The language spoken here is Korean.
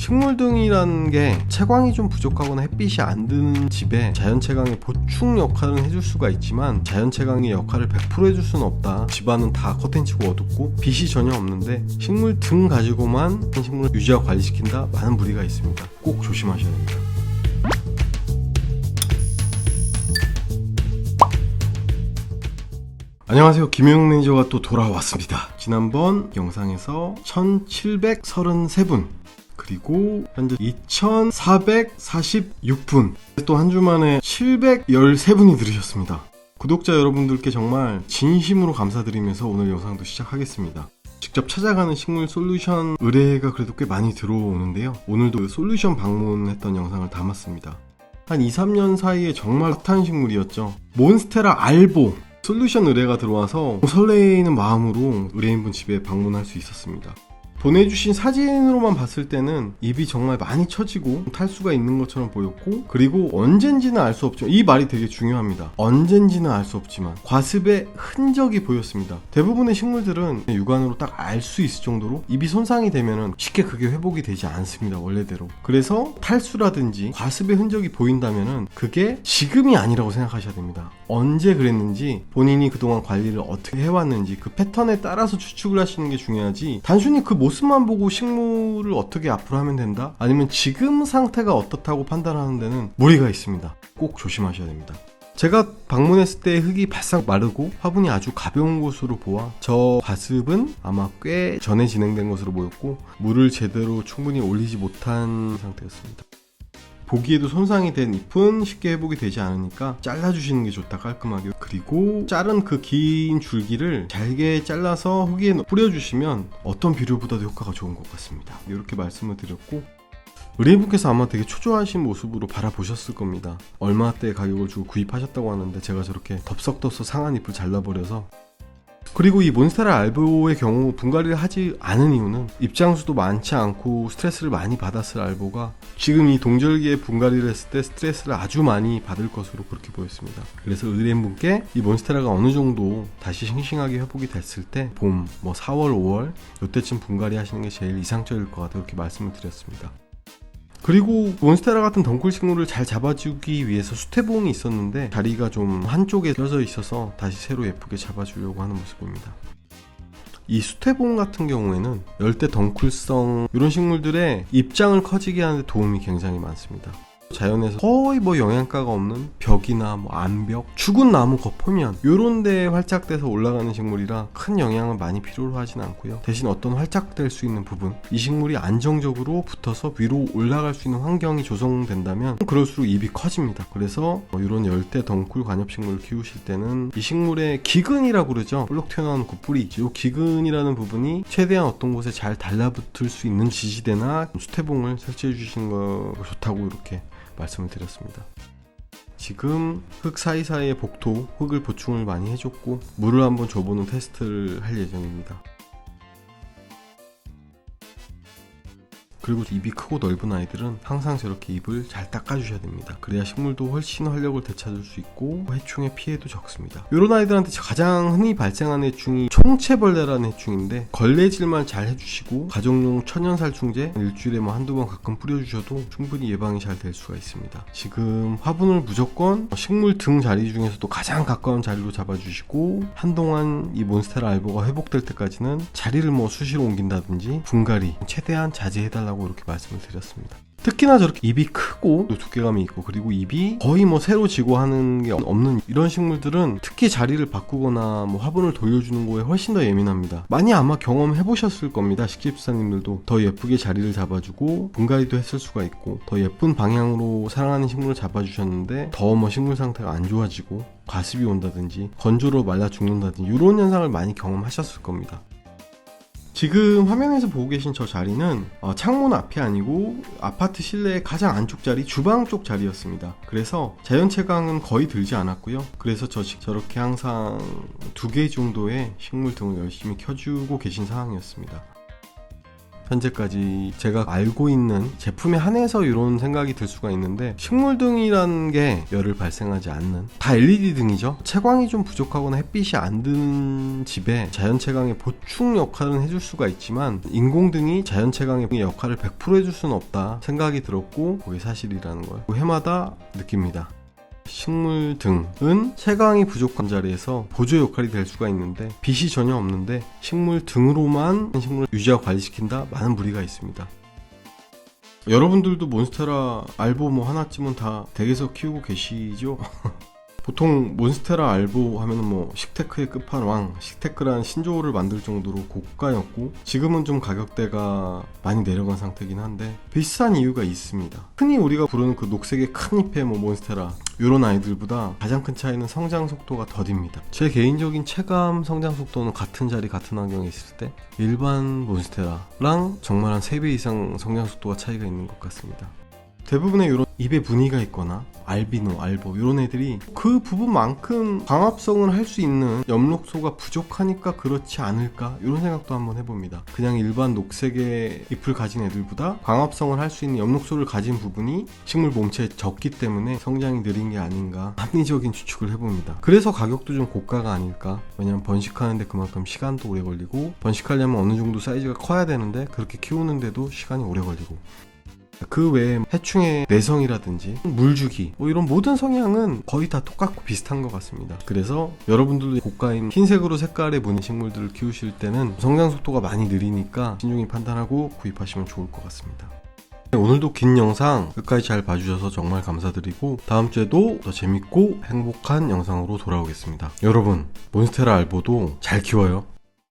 식물등이라는 게 채광이 좀 부족하거나 햇빛이 안 드는 집에 자연채광의 보충 역할은 해줄 수가 있지만 자연채광의 역할을 100% 해줄 수는 없다 집안은 다 커튼치고 어둡고 빛이 전혀 없는데 식물등 가지고만 식물을 유지하고 관리시킨다 많은 무리가 있습니다 꼭 조심하셔야 됩니다 안녕하세요. 김용 매니저가 또 돌아왔습니다. 지난번 영상에서 1733분 그리고 현재 2446분 또 한 주 만에 713분이 들으셨습니다. 구독자 여러분들께 정말 진심으로 감사드리면서 오늘 영상도 시작하겠습니다. 직접 찾아가는 식물 솔루션 의뢰가 그래도 꽤 많이 들어오는데요. 오늘도 그 솔루션 방문했던 영상을 담았습니다. 한 2, 3년 사이에 정말 핫한 식물이었죠. 몬스테라 알보 솔루션 의뢰가 들어와서 설레이는 마음으로 의뢰인분 집에 방문할 수 있었습니다. 보내주신 사진으로만 봤을 때는 입이 정말 많이 처지고 탈수가 있는 것처럼 보였고 그리고 언젠지는 알 수 없죠. 이 말이 되게 중요합니다. 언젠지는 알 수 없지만 과습의 흔적이 보였습니다. 대부분의 식물들은 육안으로 딱 알 수 있을 정도로 입이 손상이 되면은 쉽게 그게 회복이 되지 않습니다. 원래대로. 그래서 탈수라든지 과습의 흔적이 보인다면은 그게 지금이 아니라고 생각하셔야 됩니다. 언제 그랬는지 본인이 그동안 관리를 어떻게 해왔는지 그 패턴에 따라서 추측을 하시는 게 중요하지 단순히 그 모습 만 보고 식물을 어떻게 앞으로 하면 된다? 아니면 지금 상태가 어떻다고 판단하는 데는 무리가 있습니다. 꼭 조심하셔야 됩니다. 제가 방문했을 때 흙이 바싹 마르고 화분이 아주 가벼운 것으로 보아 저 과습은 아마 꽤 전에 진행된 것으로 보였고 물을 제대로 충분히 올리지 못한 상태였습니다. 보기에도 손상이 된 잎은 쉽게 회복이 되지 않으니까 잘라주시는 게 좋다 깔끔하게. 그리고 자른 그 긴 줄기를 잘게 잘라서 흙에 뿌려주시면 어떤 비료보다도 효과가 좋은 것 같습니다. 이렇게 말씀을 드렸고 의뢰인분께서 아마 되게 초조하신 모습으로 바라보셨을 겁니다. 얼마대 가격을 주고 구입하셨다고 하는데 제가 저렇게 덥석덥석 상한 잎을 잘라버려서 그리고 이 몬스테라 알보의 경우 분갈이를 하지 않은 이유는 입장수도 많지 않고 스트레스를 많이 받았을 알보가 지금 이 동절기에 분갈이를 했을 때 스트레스를 아주 많이 받을 것으로 그렇게 보였습니다. 그래서 의뢰인분께 이 몬스테라가 어느 정도 다시 싱싱하게 회복이 됐을 때 봄, 뭐 4월, 5월 이때쯤 분갈이 하시는 게 제일 이상적일 것 같아요. 이렇게 말씀을 드렸습니다. 그리고 몬스테라 같은 덩굴 식물을 잘 잡아주기 위해서 수태봉이 있었는데 다리가 좀 한쪽에 껴져 있어서 다시 새로 예쁘게 잡아주려고 하는 모습입니다. 이 수태봉 같은 경우에는 열대 덩굴성 이런 식물들의 입장을 커지게 하는 데 도움이 굉장히 많습니다. 자연에서 거의 뭐 영양가가 없는 벽이나 뭐 암벽, 죽은 나무 거포면 요런 데에 활짝돼서 올라가는 식물이라 큰 영향을 많이 필요로 하진 않고요. 대신 어떤 활짝될 수 있는 부분, 이 식물이 안정적으로 붙어서 위로 올라갈 수 있는 환경이 조성된다면 그럴수록 잎이 커집니다. 그래서 뭐 이런 열대 덩굴 관엽식물을 키우실 때는 이 식물의 기근이라고 그러죠. 볼록 튀어나온 그 뿌리, 이 기근이라는 부분이 최대한 어떤 곳에 잘 달라붙을 수 있는 지지대나 수태봉을 설치해 주시는 거 좋다고 이렇게 말씀을 드렸습니다. 지금 흙 사이사이에 복토, 흙을 보충을 많이 해줬고 물을 한번 줘보는 테스트를 할 예정입니다. 그리고 입이 크고 넓은 아이들은 항상 저렇게 입을 잘 닦아주셔야 됩니다. 그래야 식물도 훨씬 활력을 되찾을 수 있고 해충의 피해도 적습니다. 이런 아이들한테 가장 흔히 발생하는 해충이 총체벌레라는 해충인데 걸레질만 잘 해주시고 가정용 천연살충제 일주일에 뭐 한두 번 가끔 뿌려주셔도 충분히 예방이 잘 될 수가 있습니다. 지금 화분을 무조건 식물 등 자리 중에서도 가장 가까운 자리로 잡아주시고 한동안 이 몬스테라 알보가 회복될 때까지는 자리를 뭐 수시로 옮긴다든지 분갈이 최대한 자제해달라 고 이렇게 말씀을 드렸습니다. 특히나 저렇게 입이 크고 또 두께감이 있고 그리고 입이 거의 뭐 새로 지고 하는 게 없는 이런 식물들은 특히 자리를 바꾸거나 뭐 화분을 돌려주는 거에 훨씬 더 예민합니다. 많이 아마 경험해 보셨을 겁니다. 식집사님들도 더 예쁘게 자리를 잡아주고 분갈이도 했을 수가 있고 더 예쁜 방향으로 사랑하는 식물을 잡아주셨는데 더 뭐 식물 상태가 안 좋아지고 과습이 온다든지 건조로 말라 죽는다든지 이런 현상을 많이 경험하셨을 겁니다. 지금 화면에서 보고 계신 저 자리는 어, 창문 앞이 아니고 아파트 실내의 가장 안쪽 자리 주방 쪽 자리였습니다. 그래서 자연 채광은 거의 들지 않았고요. 그래서 저 저렇게 항상 두 개 정도의 식물 등을 열심히 켜주고 계신 상황이었습니다. 현재까지 제가 알고 있는 제품에 한해서 이런 생각이 들 수가 있는데 식물 등이라는 게 열을 발생하지 않는 다 LED 등이죠. 채광이 좀 부족하거나 햇빛이 안 드는 집에 자연 채광의 보충 역할은 해줄 수가 있지만 인공 등이 자연 채광의 역할을 100% 해줄 수는 없다 생각이 들었고 그게 사실이라는 걸 해마다 느낍니다. 식물 등은 채광이 부족한 자리에서 보조 역할이 될 수가 있는데 빛이 전혀 없는데 식물 등으로만 식물을 유지하고 관리시킨다 많은 무리가 있습니다. 여러분들도 몬스테라 알보 뭐 하나쯤은 다 댁에서 키우고 계시죠? 보통 몬스테라 알보 하면은 뭐 식테크의 끝판왕, 식테크란 신조어를 만들 정도로 고가였고 지금은 좀 가격대가 많이 내려간 상태긴 한데 비싼 이유가 있습니다. 흔히 우리가 부르는 그 녹색의 큰 잎의 뭐 몬스테라 이런 아이들보다 가장 큰 차이는 성장 속도가 더딥니다. 제 개인적인 체감 성장 속도는 같은 자리 같은 환경에 있을 때 일반 몬스테라랑 정말 한 3배 이상 성장 속도가 차이가 있는 것 같습니다. 대부분의 이런 입에 무늬가 있거나 알비노, 알보 이런 애들이 그 부분만큼 광합성을 할 수 있는 엽록소가 부족하니까 그렇지 않을까 이런 생각도 한번 해봅니다. 그냥 일반 녹색의 잎을 가진 애들보다 광합성을 할 수 있는 엽록소를 가진 부분이 식물 몸체에 적기 때문에 성장이 느린 게 아닌가 합리적인 추측을 해봅니다. 그래서 가격도 좀 고가가 아닐까 왜냐면 번식하는데 그만큼 시간도 오래 걸리고 번식하려면 어느 정도 사이즈가 커야 되는데 그렇게 키우는데도 시간이 오래 걸리고 그 외에 해충의 내성이라든지 물주기 뭐 이런 모든 성향은 거의 다 똑같고 비슷한 것 같습니다. 그래서 여러분들도 고가인 흰색으로 색깔의 무늬 식물들을 키우실 때는 성장 속도가 많이 느리니까 신중히 판단하고 구입하시면 좋을 것 같습니다. 네, 오늘도 긴 영상 끝까지 잘 봐주셔서 정말 감사드리고 다음 주에도 더 재밌고 행복한 영상으로 돌아오겠습니다. 여러분 몬스테라 알보도 잘 키워요.